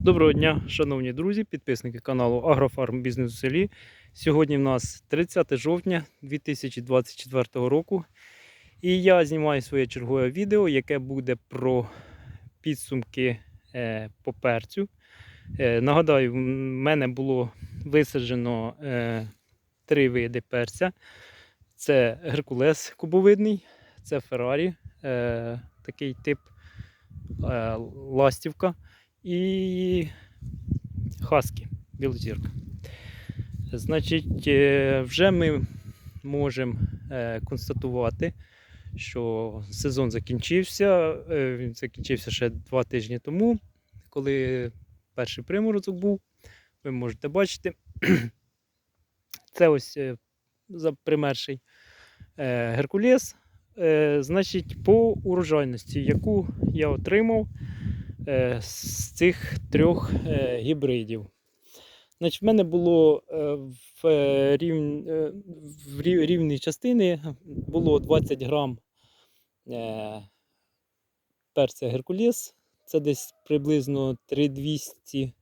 Доброго дня, шановні друзі, підписники каналу Агрофарм Бізнес у селі. Сьогодні в нас 30 жовтня 2024 року. І я знімаю своє чергове відео, яке буде про підсумки е, по перцю. Е, нагадаю, в мене було висаджено е, три види перця: це Геркулес кубовидний, це Феррарі, такий тип ластівка і хаски, білозірка. Значить, е, вже ми можемо е, констатувати, що сезон закінчився. Е, Він закінчився ще два тижні тому, коли перший приморозок був. Ви можете бачити. Це ось примерший Геркулес. Значить, по урожайності, яку я отримав з цих трьох е, гібридів. Значить, в мене було е, в, е, рів, е, в рів- рівній частини було 20 грам е, перця Геркулес. Це десь приблизно 3200,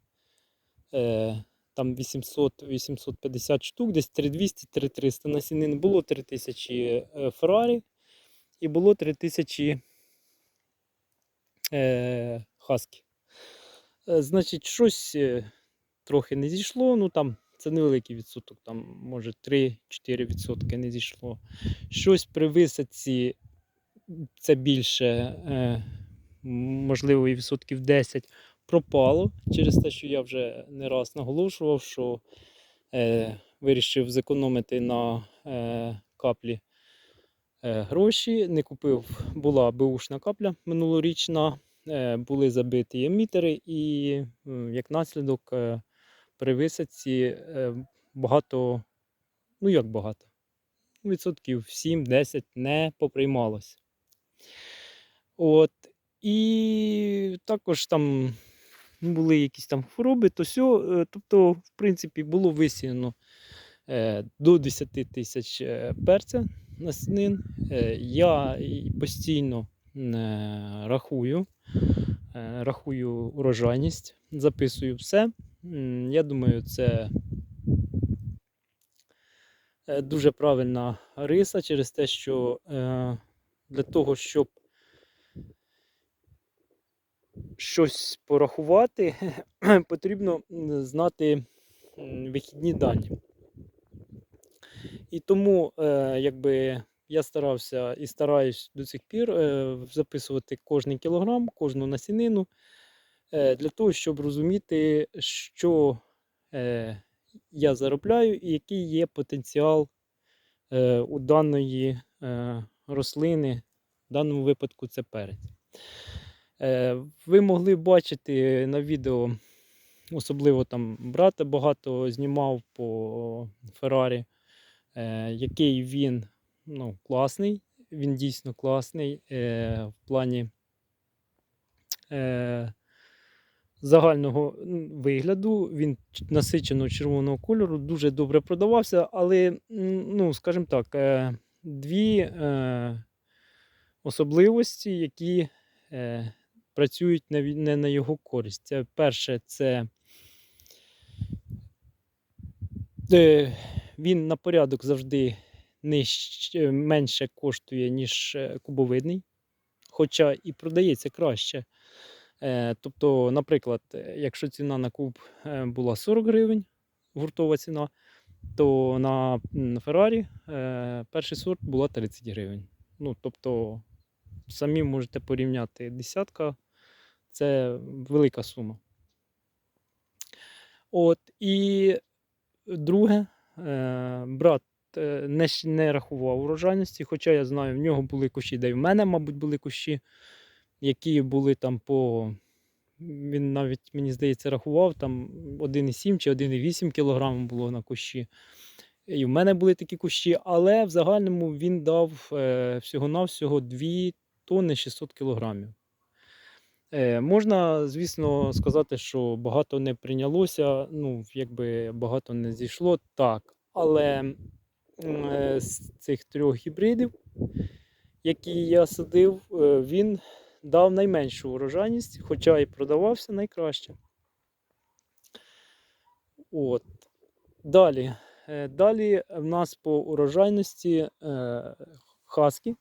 е, там 800, 850 штук, десь 3200, 3300 насінин. Було 3000 е, Феррарі і було 3000 Хаскі. Е, Значить, щось е, трохи не зійшло. Ну там це невеликий відсоток, там може 3-4 відсотки не зійшло. Щось при висадці це більше, е, можливо, і відсотків 10 пропало через те, що я вже не раз наголошував, що вирішив зекономити на каплі гроші. Не купив, була беушна капля минулорічна, були забиті емітери, і як наслідок е, при висадці е, багато, ну як багато, відсотків 7-10 не поприймалося. От. І також там були якісь там хвороби, то сьо, е, тобто, в принципі, було висіяно е, до 10 тисяч е, перця наснин. Е, Я постійно е, рахую, е, рахую урожайність, записую все. Я думаю, це е, дуже правильна риса через те, що е, для того, щоб щось порахувати, потрібно знати вихідні дані. І тому, е, якби я старався і стараюсь до цих пір е, записувати кожний кілограм, кожну насінину, е, для того, щоб розуміти, що е, я заробляю і який є потенціал у даної рослини, в даному випадку це перець. Ви могли бачити на відео, особливо там брата багато знімав по Феррарі, який він ну, класний. Він дійсно класний е, в плані е, загального вигляду. Він насиченого червоного кольору, дуже добре продавався, але, ну, скажімо так, е, дві е, особливості, які е, працюють не на його користь. Це перше, це е, він на порядок завжди нижче, менше коштує, ніж е, кубовидний, хоча і продається краще. Е, тобто, наприклад, е, якщо ціна на куб була 40 гривень, гуртова ціна, то на Феррарі перший сорт була 30 гривень. Ну, тобто, самі можете порівняти десятка, це велика сума. От, і друге, брат не, не рахував урожайності, хоча я знаю, в нього були кущі, де й в мене, мабуть, були кущі, які були там по. Він навіть, мені здається, рахував там 1,7 чи 1,8 кг було на кущі. І в мене були такі кущі, але в загальному він дав е, всього-навсього 2 тонни 600 кілограмів. Е, можна, звісно, сказати, що багато не прийнялося, ну, якби багато не зійшло, так. Але е, з цих трьох гібридів, які я садив, е, він дав найменшу урожайність, хоча і продавався найкраще. От. Далі. Е, Далі в нас по урожайності е, хаски.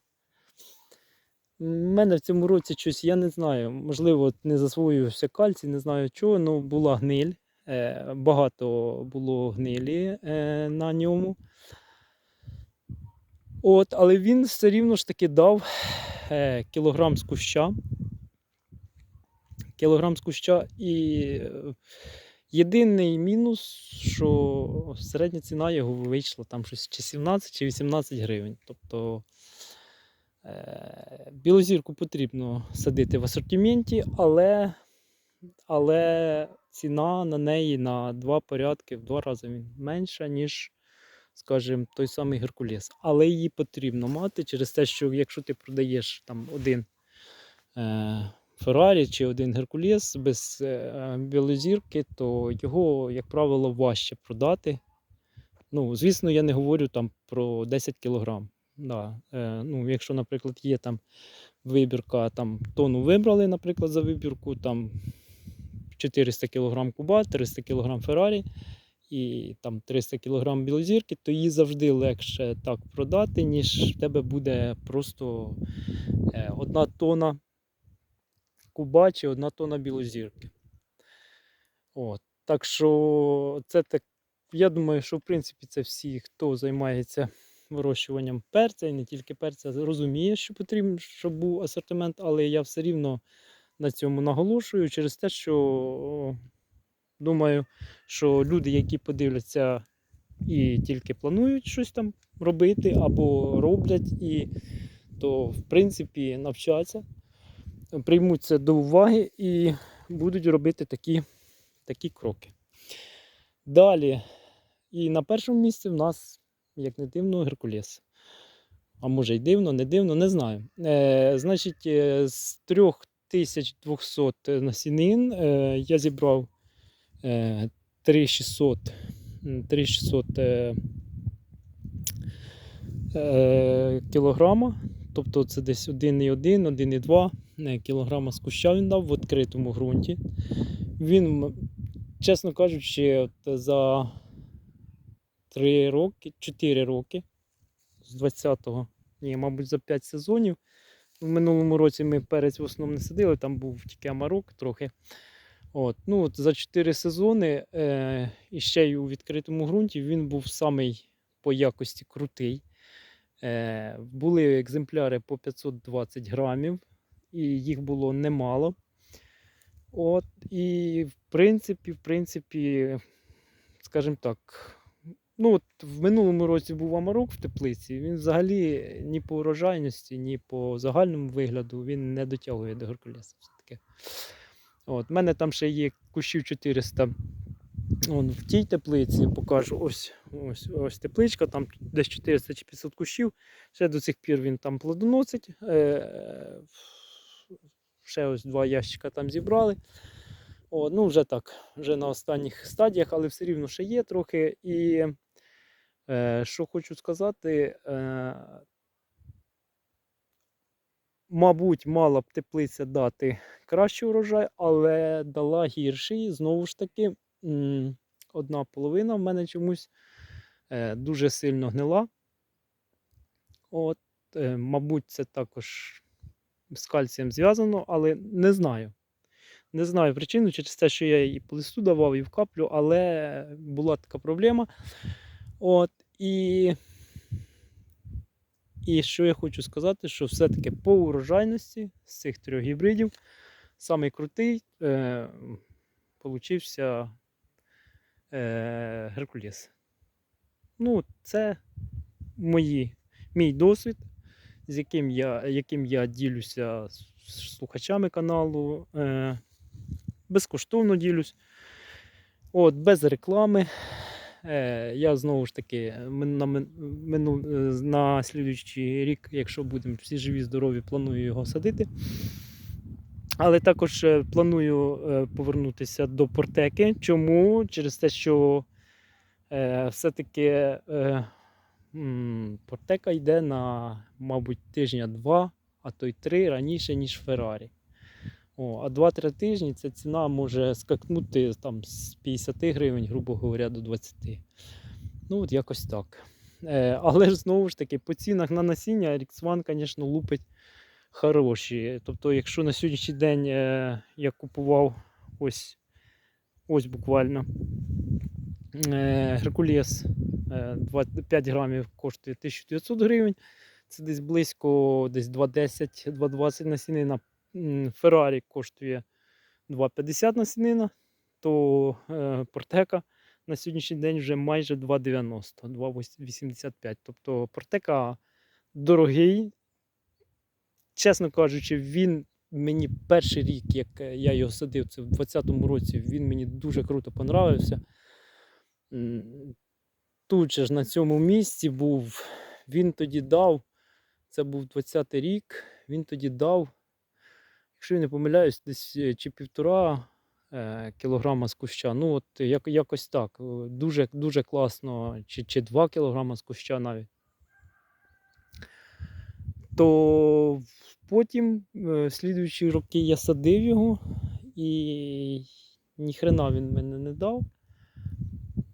У мене в цьому році щось, я не знаю, можливо, не засвоювався кальцій, не знаю чого, але була гниль. Е, багато було гнилі е, на ньому. От, але він все рівно ж таки дав е, кілограм з куща. Кілограм з куща і е, єдиний мінус, що середня ціна його вийшла там щось чи 17 чи 18 гривень. Тобто е, білозірку потрібно садити в асортименті, але, але ціна на неї на два порядки в два рази менша, ніж, скажімо, той самий Геркулес. Але її потрібно мати через те, що якщо ти продаєш там один е, Феррарі чи один Геркулес без е, білозірки, то його, як правило, важче продати. Ну, звісно, я не говорю там про 10 кілограм. Да. Е, ну, якщо, наприклад, є там вибірка, там тону вибрали, наприклад, за вибірку, там 400 кг куба, 300 кг Феррарі і там 300 кг білозірки, то її завжди легше так продати, ніж в тебе буде просто е, одна тона куба чи одна тона білозірки. От. Так що це так. Я думаю, що в принципі це всі, хто займається вирощуванням перця, і не тільки перця, розуміє, що потрібно, щоб був асортимент, але я все рівно на цьому наголошую через те, що думаю, що люди, які подивляться і тільки планують щось там робити, або роблять, і то в принципі навчаться, приймуть це до уваги і будуть робити такі, такі кроки. Далі, і на першому місці в нас, як не дивно, Геркулес. А може й дивно, не дивно, не знаю. Е, значить, е, з 3200 насінин е, я зібрав 3600, 3600 е, е, кілограма. Тобто це десь 1,1, 1,2 е, кілограма з куща він дав в відкритому ґрунті. Він, чесно кажучи, от за 3 роки, 4 роки з 20-го, ні, мабуть, за 5 сезонів. В минулому році ми перець в основному не садили, там був тільки амарок трохи. От, ну, от за 4 сезони е, і ще й у відкритому ґрунті він був самий по якості крутий. Е, були екземпляри по 520 грамів, і їх було немало. От, і в принципі, в принципі, скажімо так, ну от в минулому році був амарок в теплиці. Він взагалі ні по урожайності, ні по загальному вигляду він не дотягує до Геркулеса. Все-таки. От, в мене там ще є кущів 400. Вон, в тій теплиці покажу ось, ось, ось тепличка, там десь 400 чи 500 кущів. Ще до цих пір він там плодоносить. Е, ще ось два ящика там зібрали. О, ну, вже так, вже на останніх стадіях, але все рівно ще є трохи. І е, що хочу сказати, е, мабуть, мала б теплиця дати кращий урожай, але дала гірший. Знову ж таки, одна половина в мене чомусь е, дуже сильно гнила. От, е, мабуть, це також з кальцієм зв'язано, але не знаю. Не знаю причину через те, що я і по листу давав, і в каплю, але була така проблема. От, і, і що я хочу сказати, що все-таки по урожайності з цих трьох гібридів самий крутий е, е, Геркулес. Ну, це мої, мій досвід, з яким я, яким я ділюся з слухачами каналу. Е, безкоштовно ділюсь. От, без реклами. Е, я знову ж таки на, мин- мину, е, на слідуючий рік, якщо будемо всі живі, здорові, планую його садити. Але також е, планую е, повернутися до портеки. Чому? Через те, що е, все-таки е, портека йде на, мабуть, тижня два, а то й три раніше, ніж Феррарі. О, а 2-3 тижні ця ціна може скакнути там з 50 гривень, грубо говоря, до 20. Ну, от якось так. Е, але ж знову ж таки, по цінах на насіння Rix One, звісно, лупить хороші. Тобто, якщо на сьогоднішній день е, я купував ось, ось буквально е, Геркулес е, 5 грамів коштує 1900 гривень. Це десь близько десь 2,10, 2,20 насінина. Феррарі коштує 2,50 насінина, то е, Портека на сьогоднішній день вже майже 2,90, 2,85. Тобто Портека дорогий. Чесно кажучи, він мені перший рік, як я його садив, це в 2020 році, він мені дуже круто понравився. Тут же ж на цьому місці був, він тоді дав, це був 20-й рік, він тоді дав, якщо я не помиляюсь, десь е, чи півтора е, кілограма з куща. Ну, от як, якось так. е, Дуже, дуже класно, чи, чи 2 кілограма з куща навіть. То потім, е, слідуючі роки я садив його, і ніхрена він мене не дав.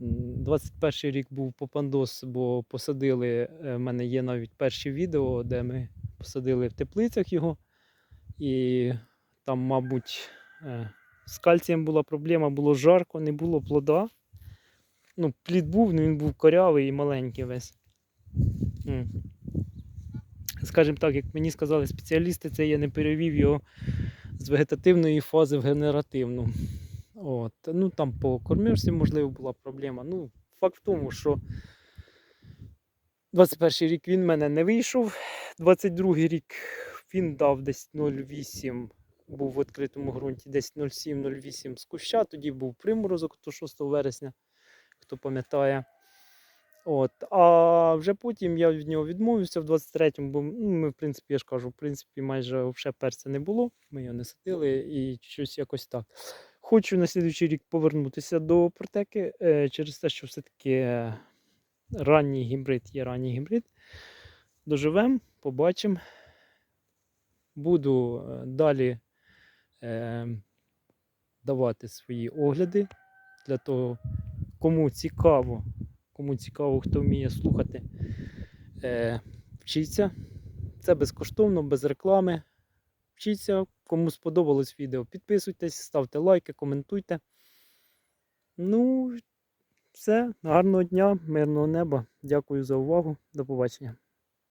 М, 21 рік був попандос, бо посадили. В мене є навіть перші відео, де ми посадили в теплицях його. І там, мабуть, е, з кальцієм була проблема, було жарко, не було плода. Ну, плід був, але він був корявий і маленький весь. Скажімо так, як мені сказали спеціалісти, це я не перевів його з вегетативної фази в генеративну. От. Ну там по кормежці, можливо, була проблема. Ну, факт в тому, що 21 рік він в мене не вийшов. 22 рік він дав десь 0,8, був в відкритому ґрунті, десь 0,7-0,8 з куща. Тоді був приморозок, то 6 вересня, хто пам'ятає. От. А вже потім я від нього відмовився в 23-му, бо ну, ми, в принципі, я ж кажу, в принципі, майже взагалі перця не було. Ми його не садили і щось якось так. Хочу на слідуючий рік повернутися до протеки е, через те, що все-таки ранній гібрид є ранній гібрид. Доживемо, побачимо. Буду е, далі е, давати свої огляди для того, кому цікаво, кому цікаво, хто вміє слухати, е, вчіться. Це безкоштовно, без реклами. Вчіться, кому сподобалось відео, підписуйтесь, ставте лайки, коментуйте. Ну, все, гарного дня, мирного неба. Дякую за увагу. До побачення.